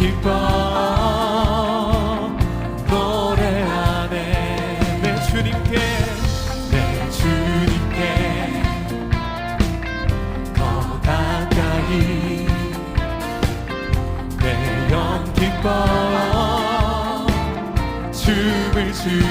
기뻐 노래하네 내 주님께 내 주님께 더 가까이 내 영 기뻐 춤을 추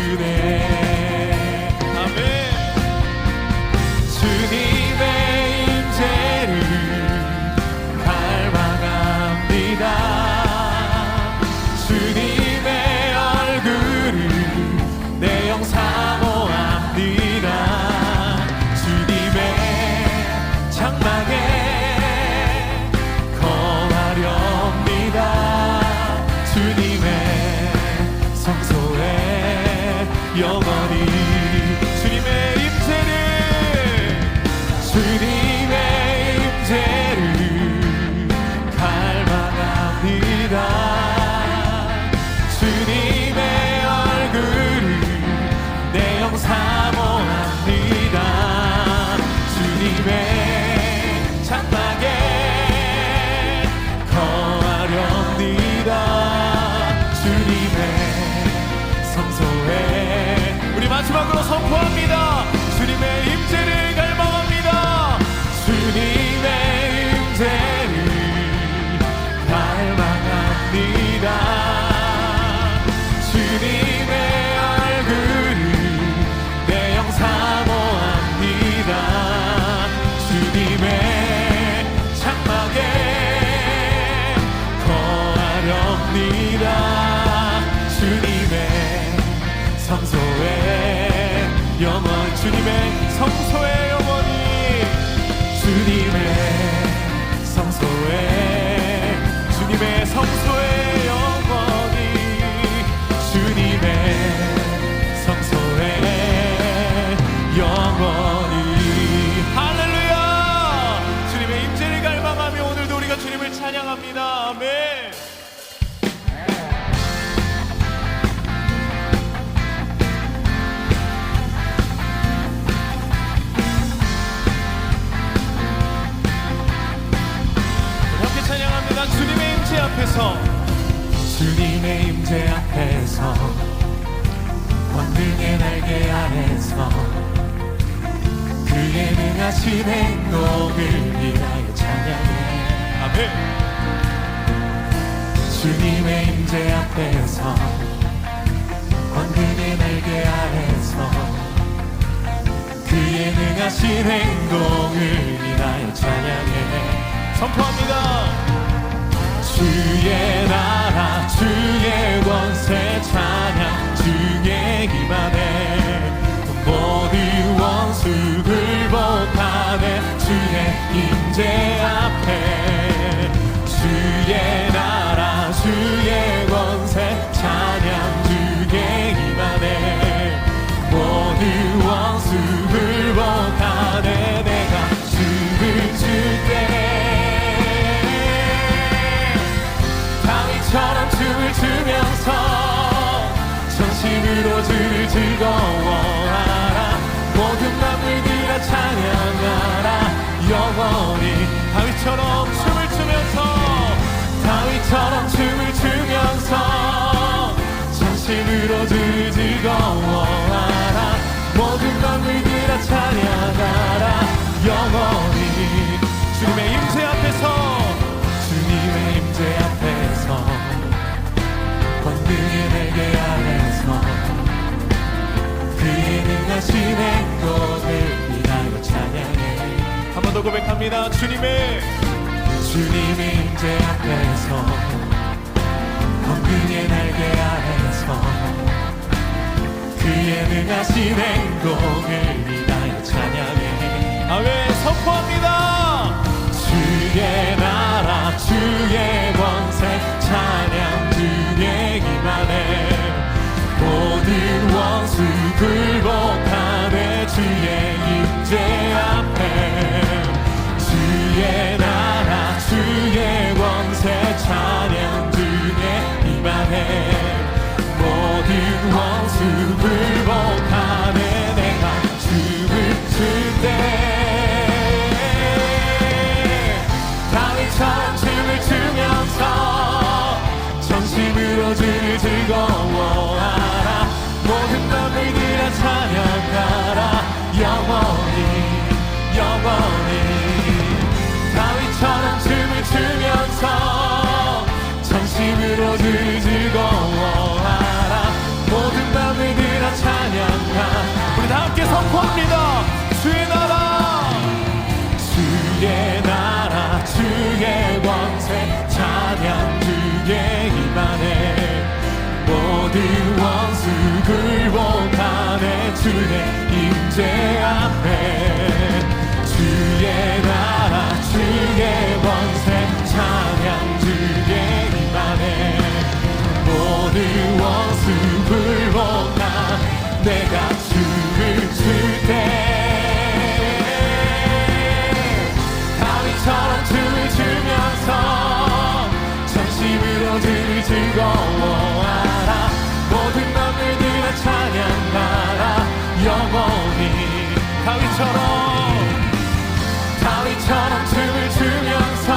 앞에서 주님의 임재 앞에서 권능의 날개 아래서 그의 능하신 행동을 위하여 찬양해. 아멘. 주님의 임재 앞에서 권능의 날개 아래서 그의 능하신 행동을 위하여 찬양해. 선포합니다. 주의 나라 주의 것처럼 춤을 추면서 자신으로 즐거워하라. 모든 맘을 들어 찬양하라. 영원히 주님의 임재 앞에서 주님의 임재 앞에서 권능의 날개 아래서 그의 능하신 행동을 이하여 찬양해. 한 번 더 고백합니다. 주님의 주님의 임재 앞에서 엉근의 날개 아래서 그의 능하신 행동을 인하여 찬양해. 아멘 선포합니다. 주의 나라 주의 주를 즐거워하라. 모든 만물들아 찬양하. 우리 다 함께 선포합니다. 주의 나라. 주의 나라 주의 권세 찬양 주의 임하네 모든 원수 굴복하네. 주의 임재 앞에 다윗처럼 춤을 추면서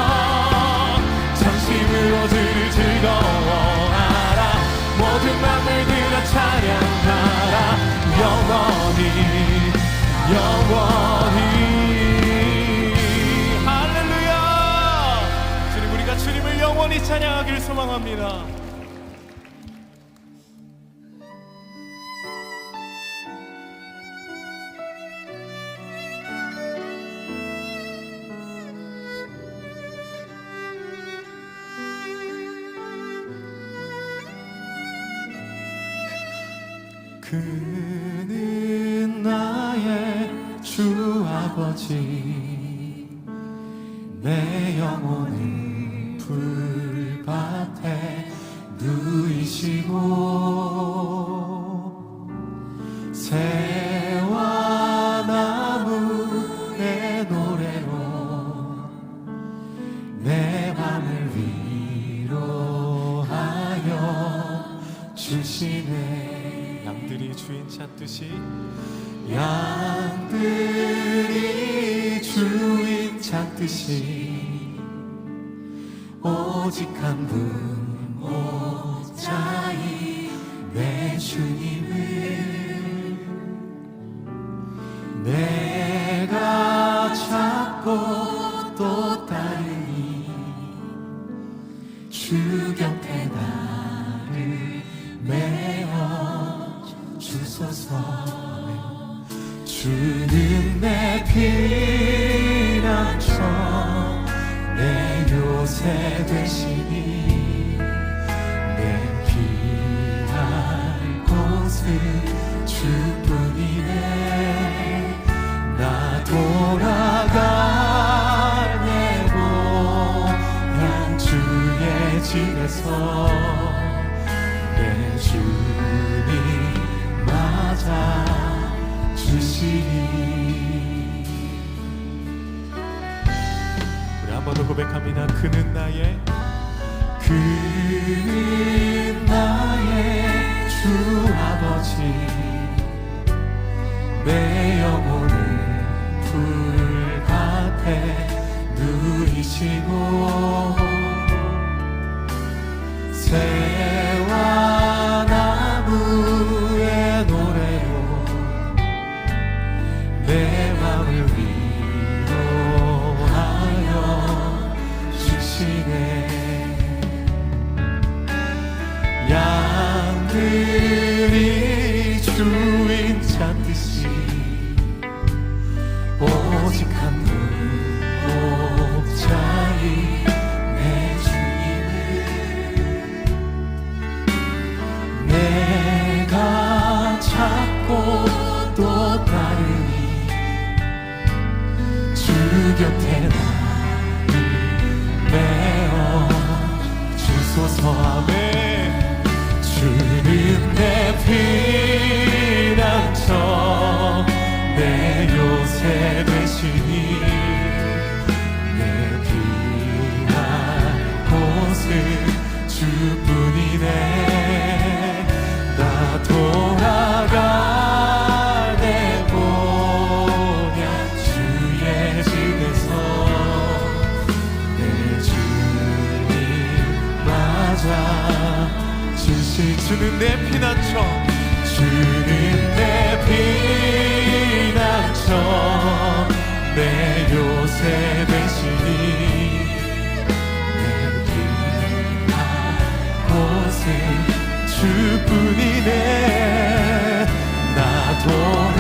전심으로 주를 즐거워하라. 모든 만물들아 찬양하라. 영원히 영원히. 할렐루야! 주님 우리가 주님을 영원히 찬양하길 소망합니다 그는 나의 주 아버지. 내 영혼은 불밭에 누이시고 새와 나무의 노래로 내 맘을 위로하여 주시네 주인 찾듯이 양들이 주인 찾듯이 오직 한분 목자이 내 주님 되시니 내 피할 곳은 주뿐이네. 나 돌아갈 내 고향 주의 집에서 내 주님 맞아 주시니 한 번 더 고백합니다. 그는 나의 그는 나의 주 아버지. 내 영혼을 불밭에 누이시고 새 아들이 주인 찾듯이 오직 한 분 목자이 내 주인을 내가 찾고 또 따르니 주 곁에 나를 메어 주소서. 아멘. 주시 주는 내 피난처 주는 내 피난처 내 요새 되시니 내 피할 곳은 주뿐이네. 나돌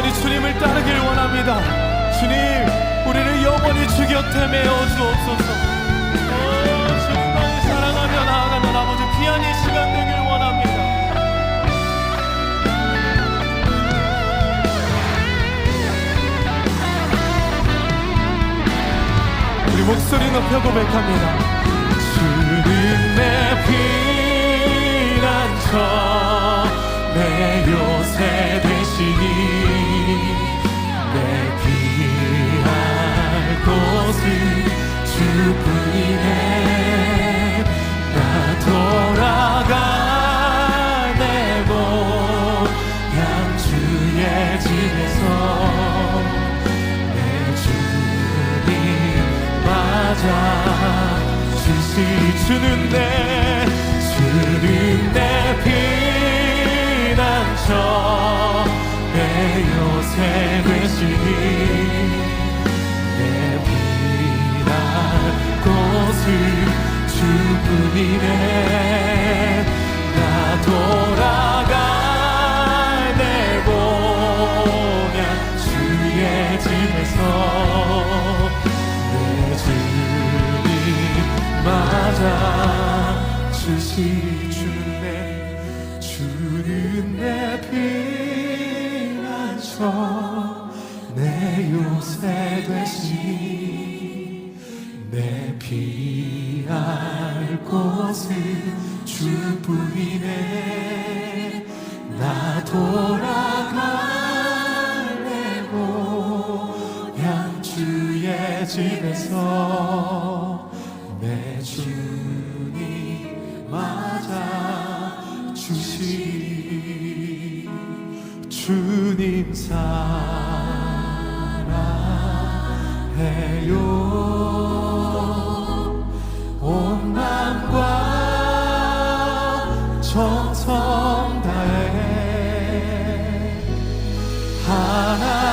영원히 주님을 따르길 원합니다. 주님, 우리를 영원히 주 곁에 메어 주옵소서. 오, 주님만을 사랑하며 나아가는 아버지 귀한 이 시간 되길 원합니다. 우리 목소리 높여 고백합니다. 주는 내 피난처 주는 내 주는 내 피난처 내 요새 되시니 내 피난 곳은 주뿐이네. 나돌 주는 내 주는 내 피난처 내 요새 되시니 내 피할 곳은 주뿐이네. 나 돌아갈래 고향 주의 집에서 내주 사랑해요. 온 맘과 정성 다해 하나